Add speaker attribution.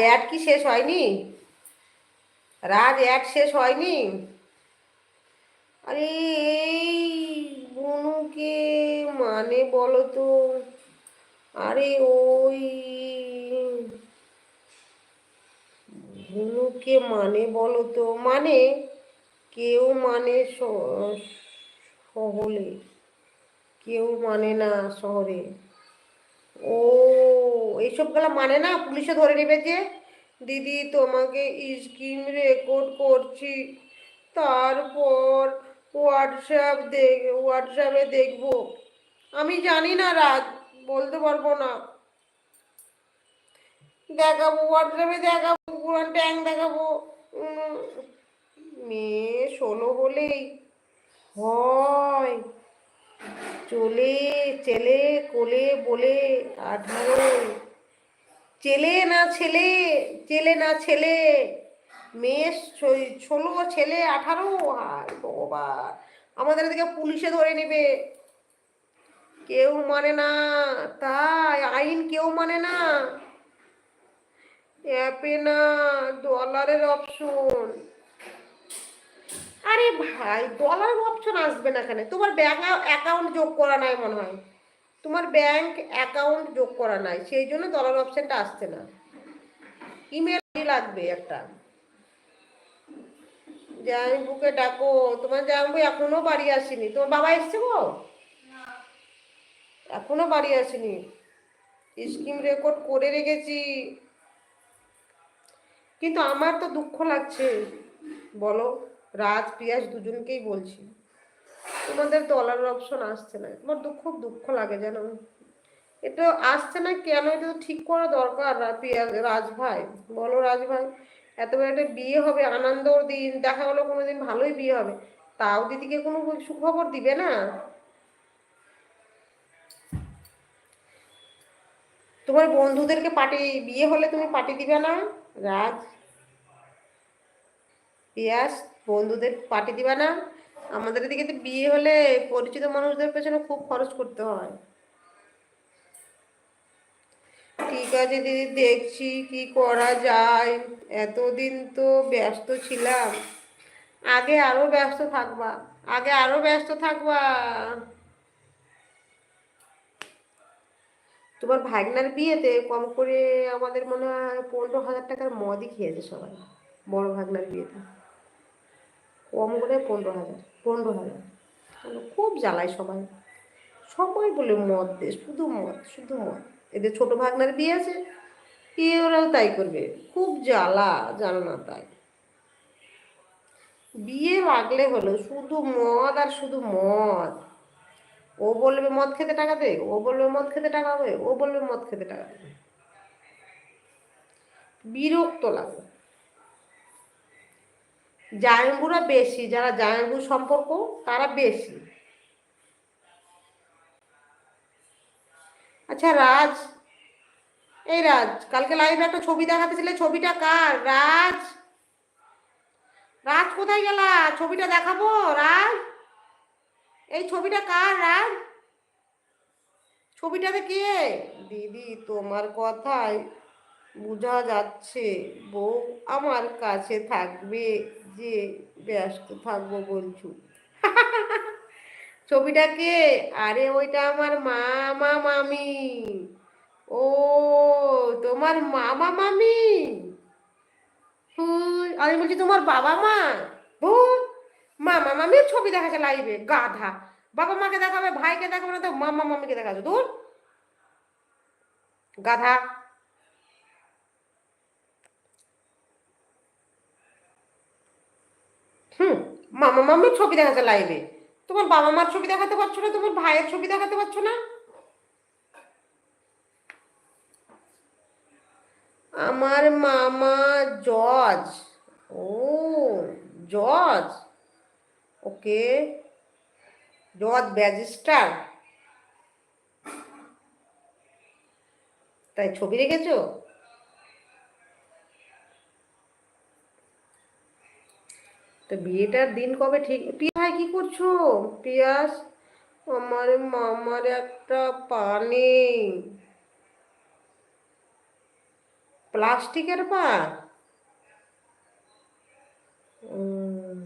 Speaker 1: Add কি শেষ হয়নি? রাজ অ্যাড শেষ হয়নি? আরে এই বনুকে মানে বলো তো আরে ওই ভুনুকে মানে বলো তো মানে কেউ মানে শহরে। কেউ মানে না শহরে। ও এইসবগুলা মানে না? পুলিশে ধরে নেবে যে, দিদি, তোমাকে স্ক্রিন রেকর্ড করছি। তারপর হোয়াটসঅ্যাপ দেখ হোয়াটসঅ্যাপে দেখব। আমি জানি না রাত বলতে পারব না। দেখাবো, হোয়াটসঅ্যাপে দেখাবো, পুরান ট্যাং দেখাবো। মেয়ে ষোলো হলেই হয়। চলে ছেলে কোলে, বলে আঠারো ছেলে না ছেলে ছেলে না ছেলে, মেয়ে ষোলো, ছেলে আঠারো হায় ভগবান। আমাদের এদিকে পুলিশে ধরে নেবে। কেউ মানে না, তাই আইন কেউ মানে না। অ্যাপে না ডলারের অপশন আরে ভাই ডলারের অপশন আসবে না কেন তোমার ব্যাংক অ্যাকাউন্ট যোগ করা নাই মনে হয়। তোমার ব্যাংক অ্যাকাউন্ট যোগ করা নাই, সেই জন্য ডলার অপশনটা আসছে না। ইমেল আইডি লাগবে একটা। জামাইবুকে ডাকো। তোমার জামাইবু এখনও বাড়ি আসেনি। তোমার বাবা এসছে গো? এখনও বাড়ি আসেনি। স্কিম রেকর্ড করে রেখেছি। কিন্তু আমার তো দুঃখ লাগছে। বলো। রাজ পিয়াস দুজনকেই বলছি। তোমাদের ডলার অপশন আসছে না। তোমার দুঃখ খুব দুঃখ লাগে জানো। এটা আসছে না কেন? এটা তো ঠিক করা দরকার রা- পিয়া- রাজ ভাই। বলো রাজ ভাই, এত বড় একটা বিয়ে হবে, আনন্দর দিন, দেখা গেলো কোনোদিন ভালোই বিয়ে হবে। তাও দিদিকে কোনো সুখবর দিবে না? তোমার বন্ধুদেরকে পার্টি, বিয়ে হলে তুমি পার্টি দিবে না? রাজ পিয়াস বন্ধুদের পার্টি দিবা না। আমাদের এদিকে তো বিয়ে হলে পরিচিত মানুষদের পেছনে খুব খরচ করতে হয়। ঠিক আছে দিদি, দেখছি কি করা যায়। এতদিন তো ব্যস্ত ছিলাম। আগে আরও ব্যস্ত থাকবা, আগে আরও ব্যস্ত থাকবা। তোমার ভাগনার বিয়েতে কম করে আমাদের মনে হয় পনেরো হাজার টাকার মদই খেয়েছে সবাই, বড় ভাগনার বিয়েতে। কম করে পনেরো হাজার পনেরো হাজার। তাহলে খুব জ্বালায় সবাই। সবাই বলে মদ দে, শুধু মদ শুধু মদ। এদের ছোট ভাগনার বিয়ে আছে কি ওরাও তাই করবে। খুব জ্বালা, জানো না তাই। বিয়ে লাগলে হলো শুধু মদ আর শুধু মদ। ও বলবে মদ খেতে টাকা দে, ও বলবে মদ খেতে টাকা হবে, ও বলবে মদ খেতে টাকা দেবে বিরক্ত লাগে। জায়ম্বুরা বেশি, যারা জায়ম্বু সম্পর্ক, তারা বেশি। আচ্ছা রাজ। এই রাজ, কালকে লাইভে একটা ছবি দেখাতেছিলে ছবিটা কার? রাজ। রাজ, কোথায় গেলা? ছবিটা দেখাবো? রাজ। এই ছবিটা কার, রাজ? ছবিটাতে কে? দিদি, তোমার কথায়। বোঝা যাচ্ছে, বউ আমার কাছে থাকবে, যে ব্যস্ত থাকব বলছো। ছবিটা কে? আরে ওইটা আমার মামা মামি। ও, তোমার মামা মামি? আমি বলছি তোমার বাবা মা? ভুল মামা মামির ছবি দেখাচ্ছে লাইভে গাধা। বাবা মাকে দেখাবে, ভাইকে দেখাবে না তো মামা মামিকে দেখাচ্ছে দূর গাধা। মামা মামির ছবি দেখাচ্ছে লাইভে তোমার বাবা মার ছবি দেখাতে পারছ না, তোমার ভাইয়ের ছবি দেখাতে পারছ না? আমার মামা জজ। ও, জজ? ওকে। জজ ব্যাজিস্টার। তাই ছবি রেখেছো? তো বিয়েটার দিন কবে ঠিক? পিয়া ভাই কি করছ? পিয়াস আমার মামার একটা পানি। প্লাস্টিকের পা উম,